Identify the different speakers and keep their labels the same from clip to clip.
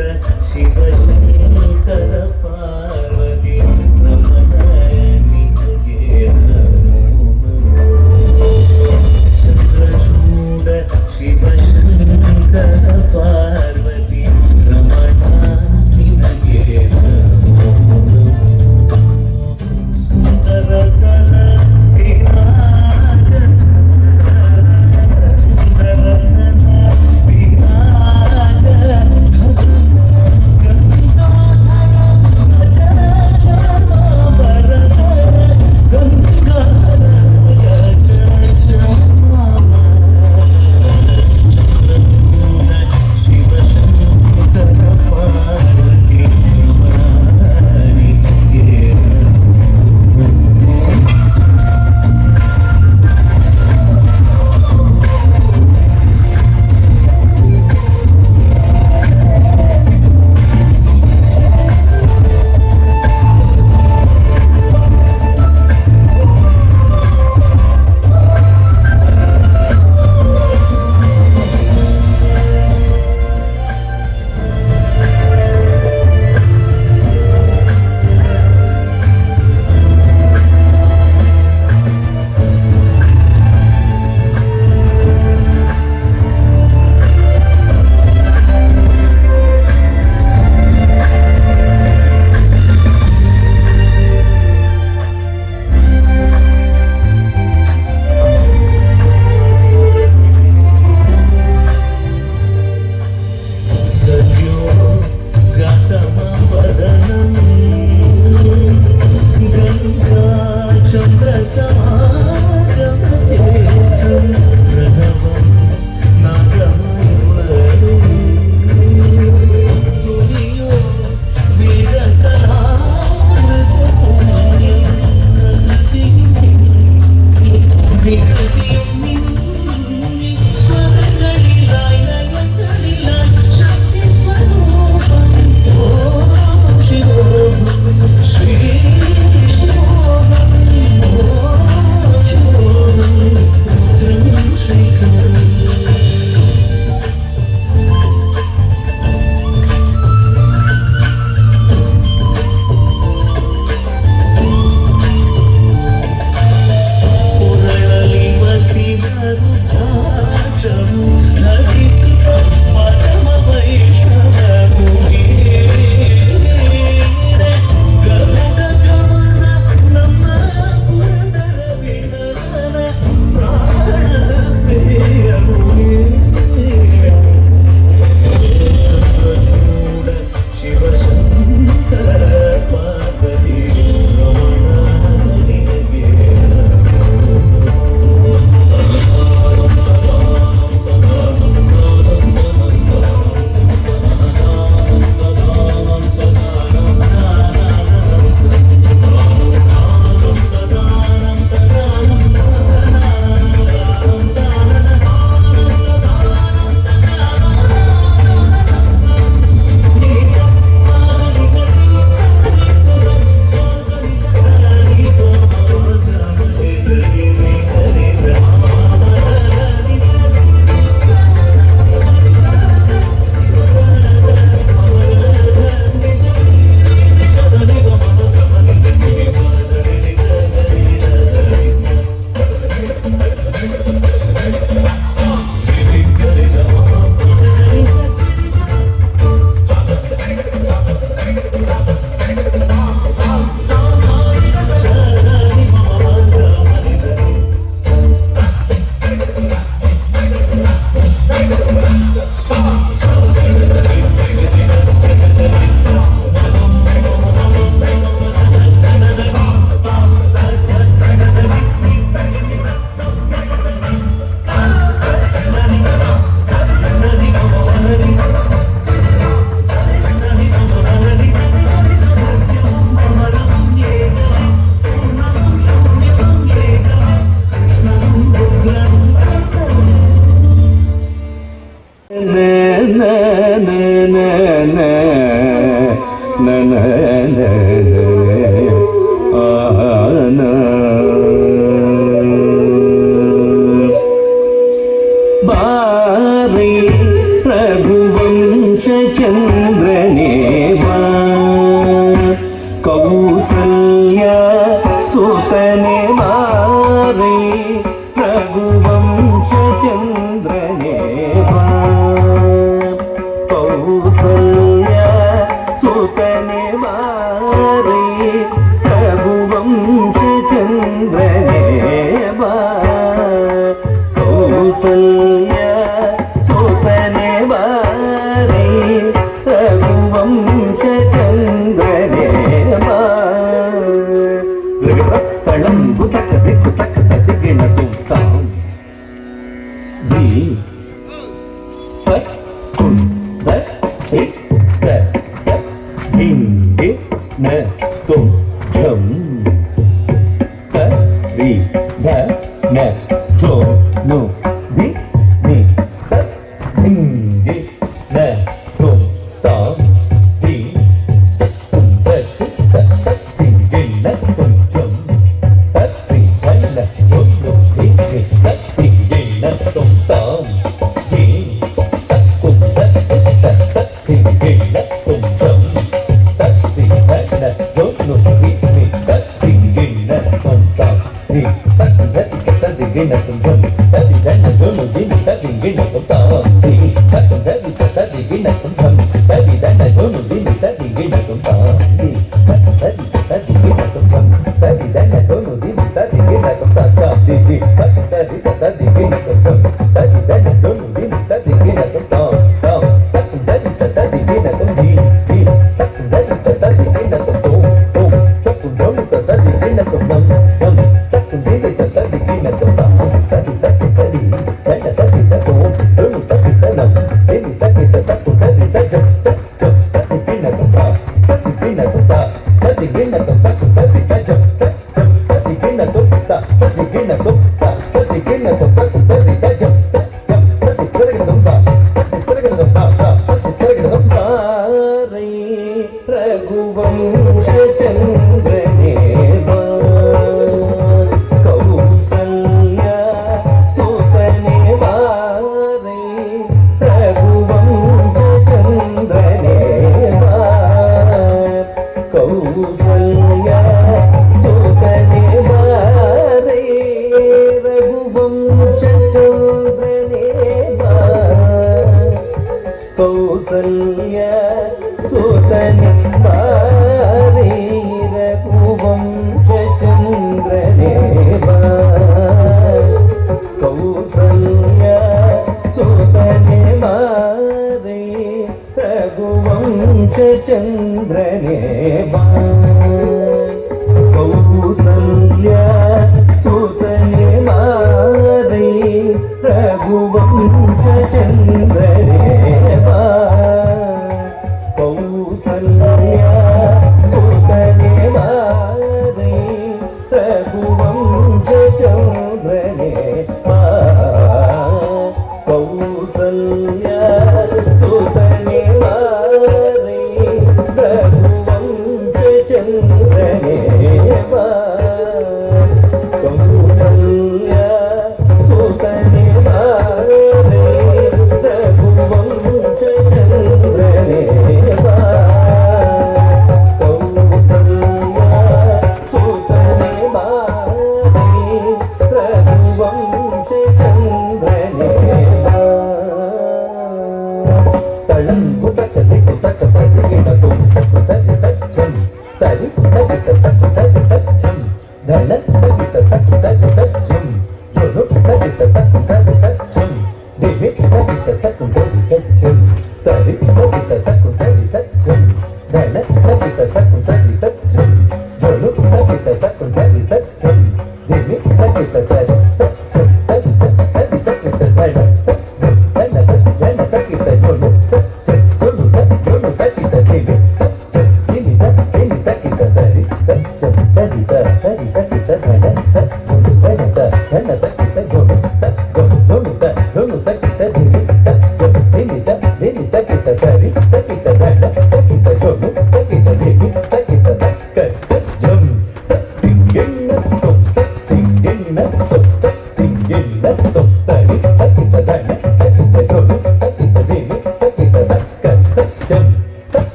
Speaker 1: Yeah. ne, ne, to, nu,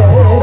Speaker 1: রে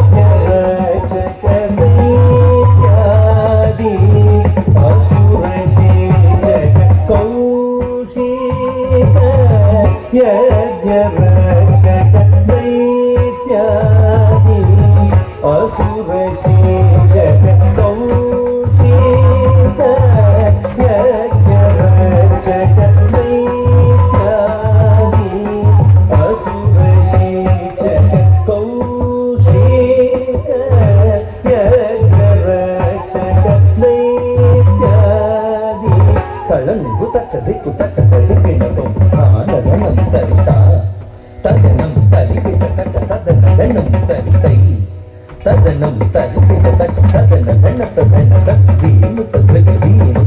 Speaker 1: సదనం సరి సై సదనం సరి సదనం సదనం సదనం సదనం సదనం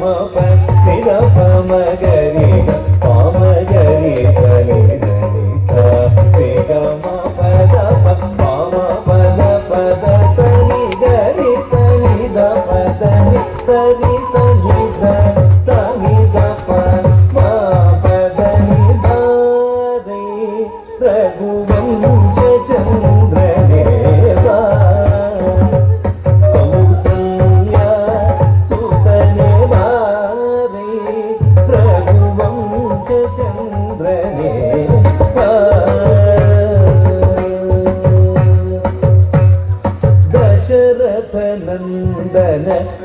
Speaker 1: గమ ప మగరి గ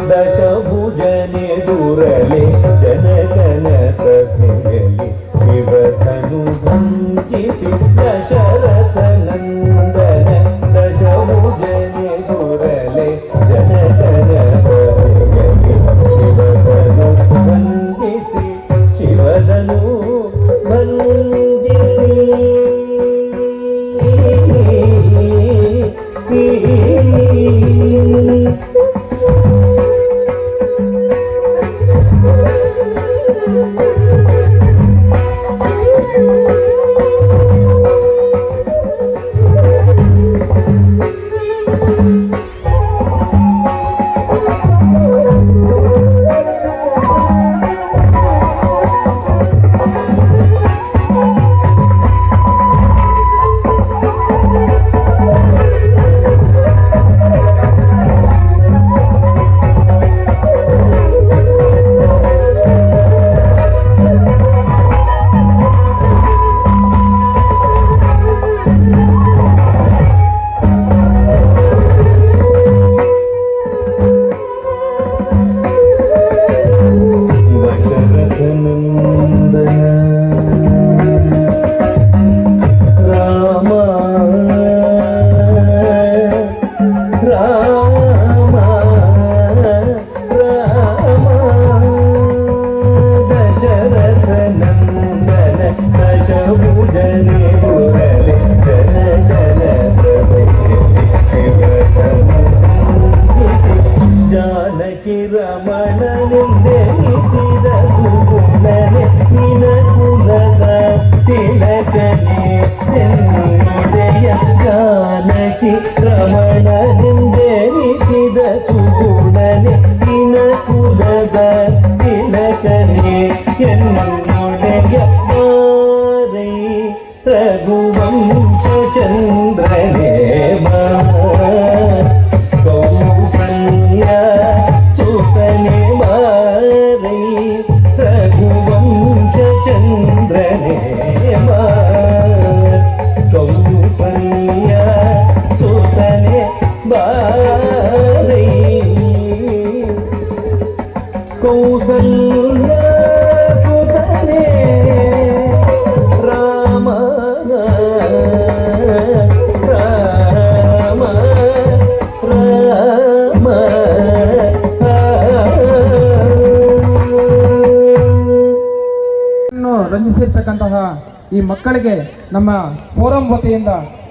Speaker 2: దశభుజని దురలి జనగణ సభ్యలి వివధను భంకిసి దశర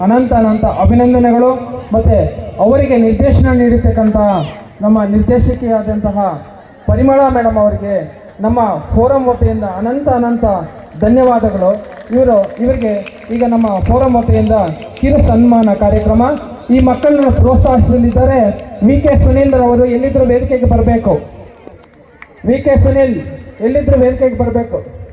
Speaker 2: ಅನಂತ ಅನಂತ ಅಭಿನಂದನೆಗಳು. ಮತ್ತು ಅವರಿಗೆ ನಿರ್ದೇಶನ ನೀಡಿರ್ತಕ್ಕಂತಹ ನಮ್ಮ ನಿರ್ದೇಶಕಿಯಾದಂತಹ ಪರಿಮಳ ಮೇಡಮ್ ಅವರಿಗೆ ನಮ್ಮ ಫೋರಂ ವತಿಯಿಂದ ಅನಂತ ಅನಂತ ಧನ್ಯವಾದಗಳು. ಇವರು, ಇವರಿಗೆ ಈಗ ನಮ್ಮ ಫೋರಂ ವತಿಯಿಂದ ಕಿರು ಸನ್ಮಾನ ಕಾರ್ಯಕ್ರಮ. ಈ ಮಕ್ಕಳನ್ನು ಪ್ರೋತ್ಸಾಹಿಸಲಿದ್ದಾರೆ ವಿ ಕೆ ಸುನೀಲ್ ಅವರು ಎಲ್ಲಿದ್ದರೂ ವೇದಿಕೆಗೆ ಬರಬೇಕು. ವಿ ಕೆ ಸುನೀಲ್ ಎಲ್ಲಿದ್ದರೂ ವೇದಿಕೆಗೆ ಬರಬೇಕು.